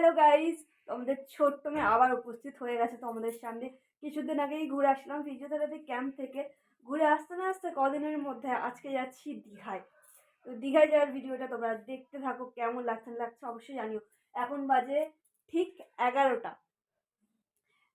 Hello guys তোমাদের ছোট্ট মেয়ে আবার উপস্থিত হয়ে গেছে তোমাদের সামনে। কিছুদিন আগেই ঘুরে আসলাম ফিজিওথেরাপি ক্যাম্প থেকে। ঘুরে আসতে না আসতে কদিনের মধ্যে আজকে যাচ্ছি দীঘায়। তো দীঘায় যাওয়ার ভিডিওটা তোমরা দেখতে থাকো, কেমন লাগছে লাগছে অবশ্যই জানিও। এখন বাজে ঠিক এগারোটা।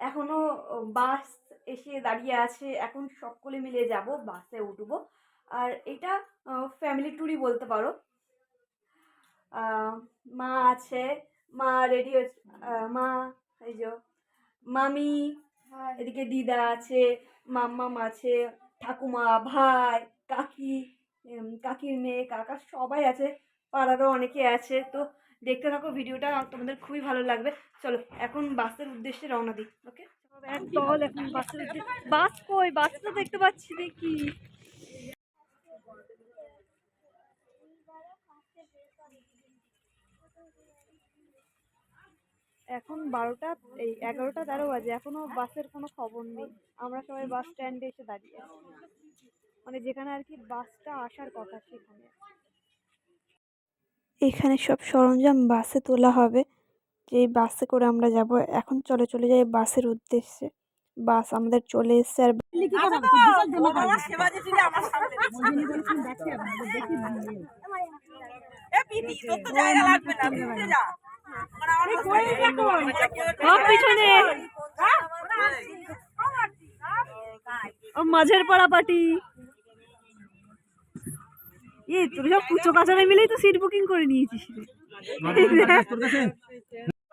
এখনও বাস এসে দাঁড়িয়ে আছে। এখন সকলে মিলে যাব, বাসে উঠবো। আর এটা ফ্যামিলি ট্যুরই বলতে পারো। মা আছে মা রেডি হচ্ছে মা এই যে মামি এদিকে দিদা আছে মাম্মাম আছে ঠাকুমা ভাই কাকি কাকির মেয়ে কাকা সবাই আছে পাড়ারও অনেকে আছে তো দেখতে থাকো ভিডিওটা তোমাদের খুবই ভালো লাগবে। চলো এখন বাসের উদ্দেশ্যে রওনা দিই ওকে বাসের বাস কই? বাস তো দেখতে পাচ্ছি দেখি। এখন বারোটা এই এগারোটা তেরো বাজে এখনও বাসের কোনো খবর নেই আমরা সবাই বাস স্ট্যান্ডে এসে দাঁড়িয়ে আছি মানে যেখানে আর কি বাসটা আসার কথা সেখানে এখানে সব সরঞ্জাম বাসে তোলা হবে যেই বাসে করে আমরা যাব এখন চলে চলে যাই বাসের উদ্দেশ্যে বাস আমাদের চলে এসছে আর সব পিছনে। ও মাঝের পাড়া পাটি এ তোর সব কুচো কাচারা মিলেই তো সিট বুকিং করে নিয়েছিস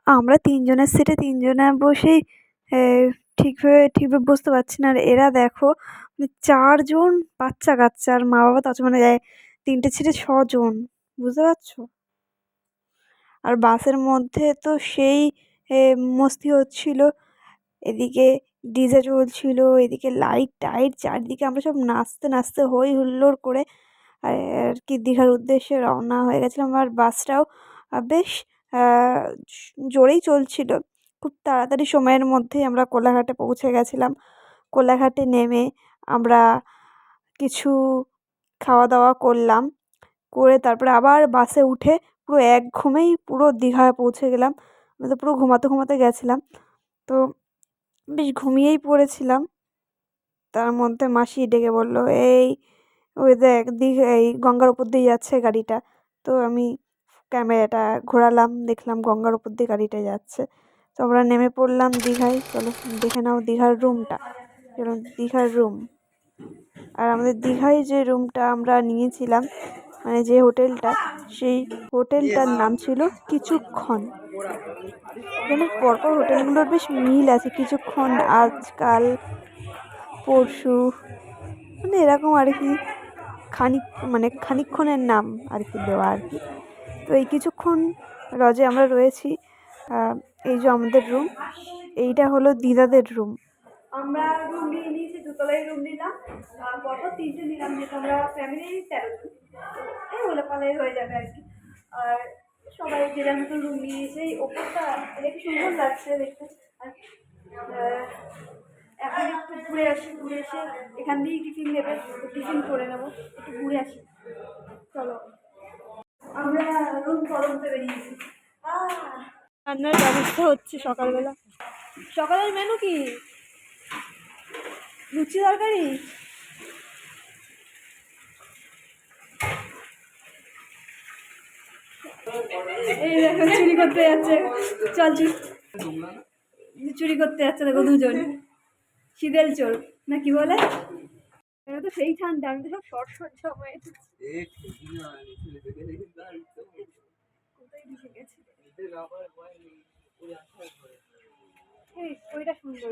আমরা তিনজনের সিটে তিনজনে বসেই ঠিকভাবে ঠিকভাবে বুঝতে পারছি না। আর এরা দেখো মানে চারজন বাচ্চা কাচ্চা আর মা বাবা তো আছে মানে তিনটে সিটে ছজন। বুঝতে পারছ? আর বাসের মধ্যে তো সেই মস্তি হচ্ছিল। এদিকে ডিজে চলছিল এদিকে লাইট টাইট, চারদিকে আমরা সব নাচতে নাচতে হই হুল্লোড় করে। আর কি দীঘার উদ্দেশ্যে রওনা হয়ে গেছিলাম আর বাসটাও বেশ জোরেই চলছিল। খুব তাড়াতাড়ি সময়ের মধ্যেই আমরা কোলাঘাটে পৌঁছে গেছিলাম। কোলাঘাটে নেমে আমরা কিছু খাওয়া দাওয়া করলাম। করে তারপরে আবার বাসে উঠে পুরো এক ঘুমেই পুরো দীঘায় পৌঁছে গেলাম। আমি তো পুরো ঘুমাতে ঘুমাতে গেছিলাম। তো বেশ ঘুমিয়েই পড়েছিলাম। তার মধ্যে মাসি ডেকে বলল, এই, ওই দেখ, দীঘা, এই গঙ্গার উপর দিয়ে যাচ্ছে গাড়িটা। তো আমি ক্যামেরাটা ঘোরালাম, দেখলাম গঙ্গার উপর দিয়ে গাড়িটা যাচ্ছে। তো আমরা নেমে পড়লাম দীঘায়। চলো, দেখে নাও দীঘার রুমটা। চলো, দীঘার রুম। আর আমাদের দীঘায় যে রুমটা আমরা নিয়েছিলাম মানে যে হোটেলটা সেই হোটেলটার নাম ছিল কিছুক্ষণ। এখানে পরপর হোটেলগুলোর বেশ মিল আছে কিছুক্ষণ আজকাল পরশু মানে এরকম আর কি খানিক মানে খানিকক্ষণের নাম আর কি দেওয়া আর কি। তো এই কিছুক্ষণ লজে আমরা রয়েছি এই যে আমাদের রুম এইটা হলো দিদাদের রুম। আমরা রুম নিয়ে নিয়েছি দুতলায় রুম নিলাম পরপর তিনটে নিলাম যেহেতু আমরা ফ্যামিলি তেরো জন এই হলে পালাই হয়ে যাবে আর কি। আর সবাই যে যার মতো রুম নিয়েছে এই ওপরটা দেখে সুন্দর লাগছে দেখতে। আর এখন একটু ঘুরে আসি, ঘুরে এসে এখান দিয়েই টিফিন তো টিফিন করে নেব, একটু ঘুরে আসি। চলো। আমরা রুম তদন্তে বেরিয়েছি। রান্নার ব্যবস্থা হচ্ছে সকালবেলা। সকালের মেনু কি? লুচি তরকারি? এই দেখো, চুরি করতে যাচ্ছে। চল, চুরি। করতে যাচ্ছে, দেখো দুজন। শীতেল চোর, না কি বলে? তো সেই ঠান্ডা, আমি তো সব শর্ট শর্ট এই, ওইটা সুন্দর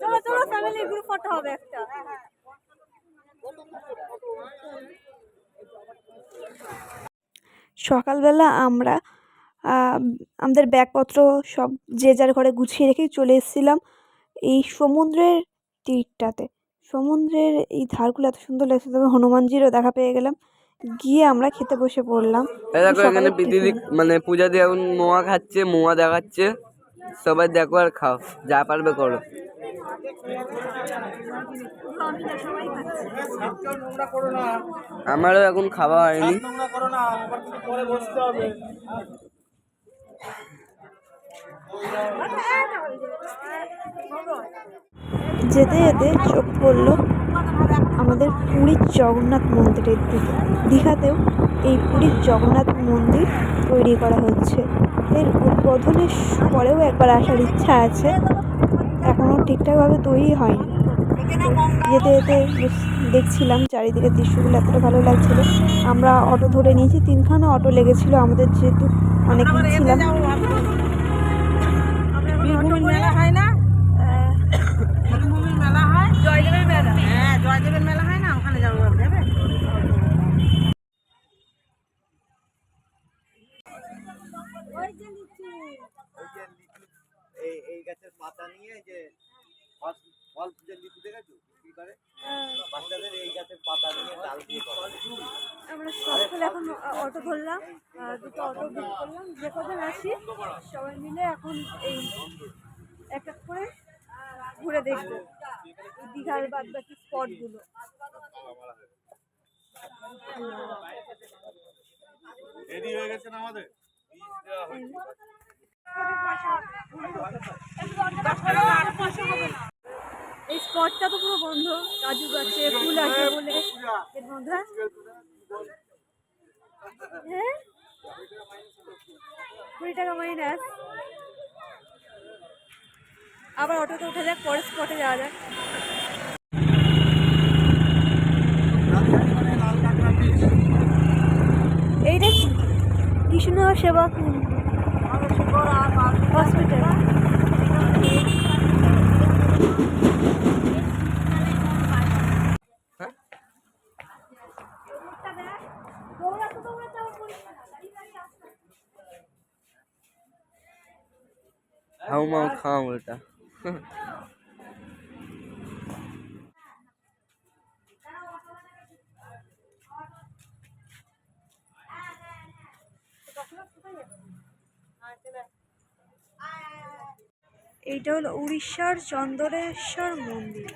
চলো চলো ফ্যামিলি গ্রুপ ফটো হবে একটা। সকালবেলা আমরা আমাদের ব্যাগপত্র সব যে যার ঘরে গুছিয়ে রেখেই চলে এসেছিলাম এই সমুদ্রের তীরটাতে। সমুদ্রের এই ধারগুলো এত সুন্দর লাগছে, তবে হনুমানজিরও দেখা পেয়ে গেলাম। গিয়ে আমরা খেতে বসে পড়লাম। দেখো এখানে পৃথিবী মানে পূজা দিয়ে এখন মোয়া খাচ্ছে মোয়া দেখাচ্ছে। সবাই দেখো আর খাও যা পারবে করো। আমারও এখন খাওয়া হয়নি। যেতে যেতে চোখ পড়ল। আমাদের পুরীর জগন্নাথ মন্দিরের দিকে। দীঘাতেও এই পুরীর জগন্নাথ মন্দির তৈরি করা হচ্ছে। এর উদ্বোধনের পরেও একবার আসার ইচ্ছা আছে। এখনও ঠিকঠাকভাবে তৈরি হয়নি। যেতে যেতে দেখছিলাম চারিদিকের দৃশ্যগুলো এতটা ভালো লাগছিল। আমরা অটো ধরে নিয়েছি, তিনখানা অটো লেগেছিল আমাদের যেহেতু অনেকেই ছিলাম বীরভূমির মেলা হয় না বীরভূমির মেলা হয় জয়দেবের মেলা হ্যাঁ জয়দেবের মেলা হয় না ওখানে যাব যাবে? এই এই গাছের পাতা নিয়ে যে ফল লিচু দেখেছ? করে? বাচ্চাদের এই গাছের পাতা নিয়ে ডাল দিয়ে আমরা সকলে এখন অটো ধরলাম দুটো অটো বুক করলাম যে কজন আছি সবাই মিলে এখন এই এক এক করে ঘুরে দেখব। দীঘার বাদ বাকি স্পটগুলো। রেডি হয়ে আমাদের? এই স্পটটা তো পুরো বন্ধ। কাজু গাছে ফুল আছে বলে এর বন্ধ হ্যাঁ? কুড়ি টাকা মাইনাস আবার অটোতে উঠে যাক, পরের স্পটে যাওয়া যাক। কৃষ্ণ সেবা হসপিটাল হাউ মাউ খাও এটা। এইটা হলো উড়িষ্যার চন্দনেশ্বর মন্দির।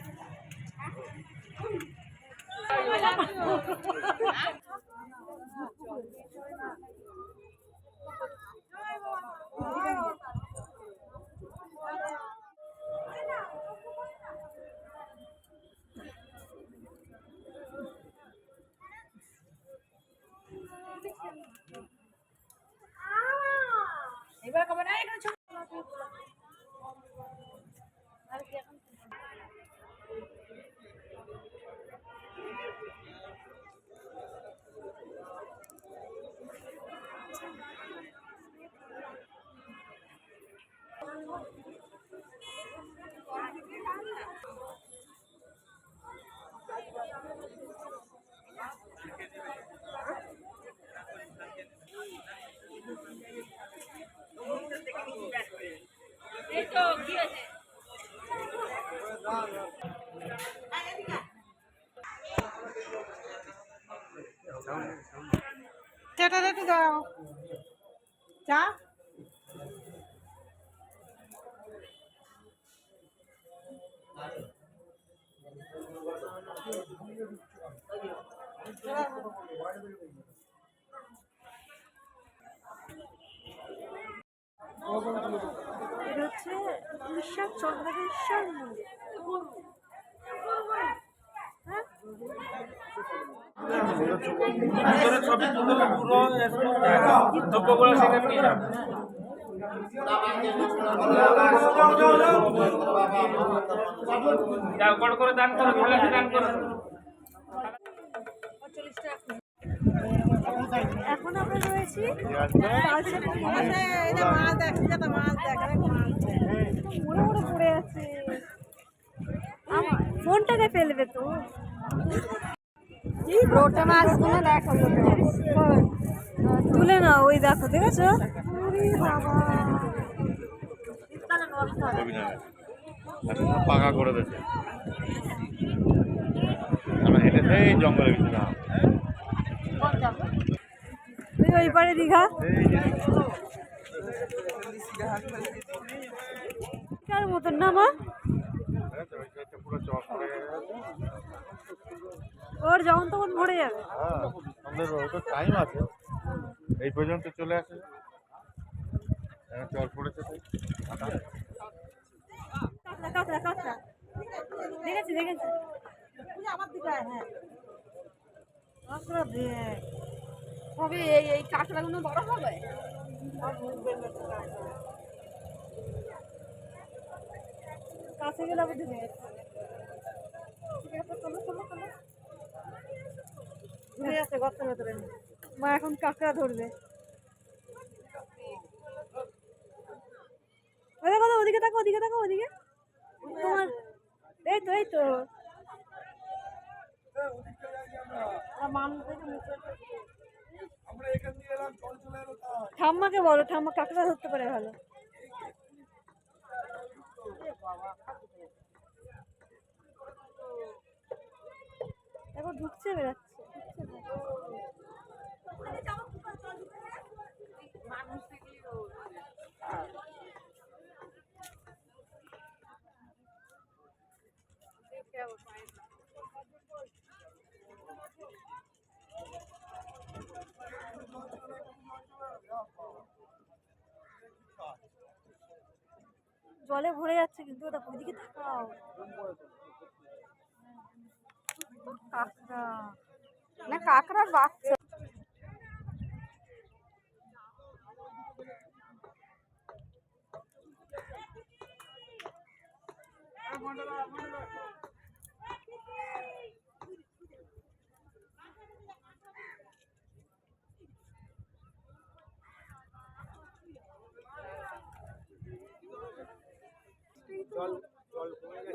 চাটা একটু দাও চা এটা হচ্ছে উড়িষ্যার চন্দনেশ্বর মন্দির। এখন আমরা রয়েছি মাছ দেখ মাছ দেখ। মোড়ে মোড়ে পড়ে আছে। আমার ফোনটাকে ফেলবে তো। লোটে মাছগুলো দেখো। তুলে না ওই দেখো বাবা এখন পাকা করে দিয়েছে। আমরা হেঁটে সেই জঙ্গলে গেছিলাম তুই ওই পারে দীঘা? কার মতন না মা? পুরো চক করে। ওর যখন তখন ভরে যাবে হ্যাঁ আমাদের তো টাইম আছে এই পর্যন্ত চলে আসে এখন চল পড়েছে তাই কাঁকড়া কাঁকড়া কাঁকড়া দেখেছি দেখেছি ওই যে আমার দিকে আয়, হ্যাঁ কাঁকড়া দেখ হবে এই এই কাঁকড়াগুলো বড় হবে কাছে গেলে আবার ঢুকে গেছে। ঠিক আছে চলো চলো চলো। ঘুরে আসছে গর্তের ভেতরে। মা এখন কাঁকড়া ধরবে। ওই দেখো, ওদিকে তাকো ওদিকে তাকো ওদিকে। তোমার এই তো এই তো। ঠাম্মাকে বলো, ঠাম্মা কাঁকড়া ধরতে পারে ভালো। এখন ঢুকছে বেড়াচ্ছে। জলে ভরে যাচ্ছে কিন্তু ওটা ওইদিকে তাকাও। কাঁকড়া না কাঁকড়ার বাচ্চা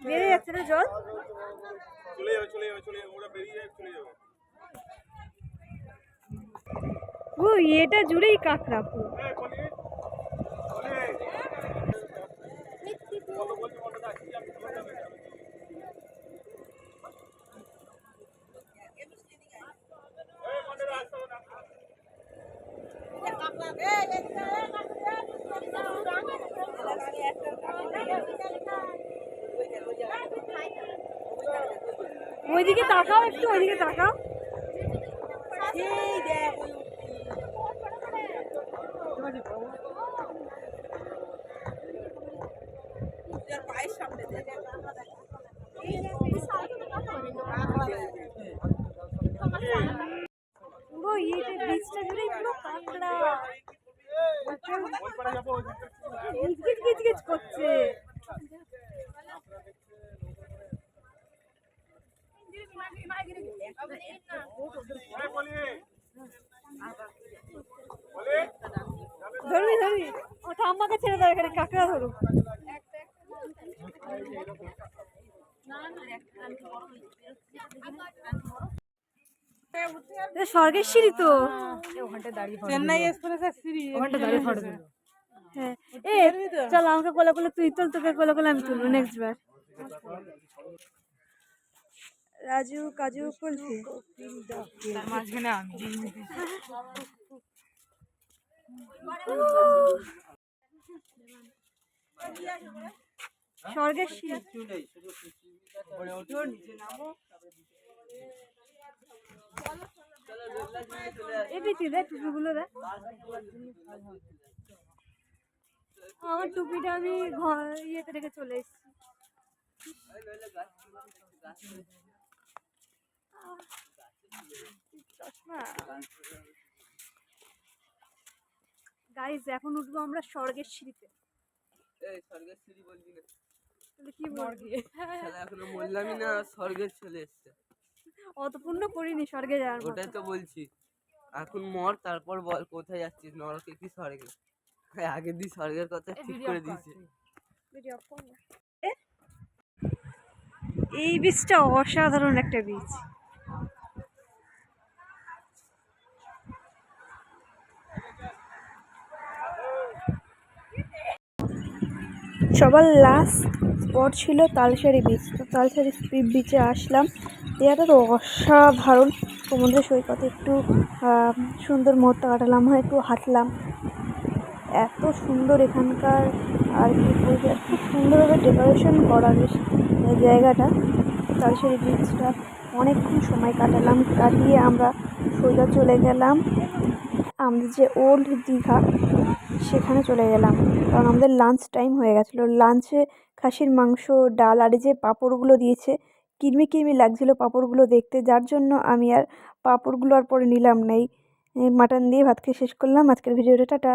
বেড়ে যাচ্ছে না জল চলে যাবে চলে যাবে চলে যাবে ওরা বেরিয়ে যাবে চলে যাবে ও এটা জুড়েই কাঁকড়া পুরো ওইদিকে তাকাও একটু ওইদিকে তাকাও। পুরো ইয়েতে বীজটা পুরো কাঁকড়া গিজ গিজ গিজ করছে ধরবি ধরবি ও ঠাম্মাকে ছেড়ে দাও এখানে কাঁকড়া ধরুক এ স্বর্গের সিঁড়ি তো। চেন্নাই এক্সপ্রেসের সিঁড়ি ওখানটা দাঁড়িয়ে ফটো তুলবো। হ্যাঁ। এ চল আমাকে কোলে কোলে তুই তোল তোকে কোলে কোলে আমি তুলবো নেক্সট বার। রাজু কাজু কুলফি। তার মাঝখানে আমি স্বর্গের সিঁড়ি। টুপিগুলো আমার টুপিটা আমি ঘর ইয়েতে রেখে চলে এসেছি। গাইজ এখন উঠবো আমরা স্বর্গের সিঁড়িতে। স্বর্গের সিঁড়ি বলবি না। তাহলে কি বলবি? এখনও বললামই না স্বর্গের চলে এসছে। অত পূর্ণ করিনি স্বর্গে যাওয়ার ওটাই তো বলছি। এখন মর তারপর বল কোথায় যাচ্ছিস? নরকে কি স্বর্গে? আগের দিন স্বর্গের কথা ঠিক করে দিয়েছে? এই বীজটা অসাধারণ একটা বীজ সবার লাস্ট স্পট ছিল তালসারি বিচ তো তালসারি বিচে আসলাম। জায়গাটা তো অসাধারণ। সমুদ্র সৈকতে একটু সুন্দর মুহূর্ত কাটালাম হয় একটু হাঁটলাম। এত সুন্দর এখানকার আর কি বলব খুব সুন্দরভাবে ডেকোরেশন করা বেশ জায়গাটা। তালসারি বিচটা অনেকক্ষণ সময় কাটালাম, কাটিয়ে আমরা সোজা চলে গেলাম আমাদের যে ওল্ড দীঘা, সেখানে চলে গেলাম। কারণ আমাদের লাঞ্চ টাইম হয়ে গেছিল। লাঞ্চে খাসির মাংস, ডাল, আর যে পাঁপড়গুলো দিয়েছে কিরমি কিরমি লাগছিল পাঁপড়গুলো দেখতে, যার জন্য আমি আর পাঁপড়গুলো আর পরে নিলাম নাই। মাটন দিয়ে ভাত খেয়ে শেষ করলাম। আজকের ভিডিওটা, টাটা।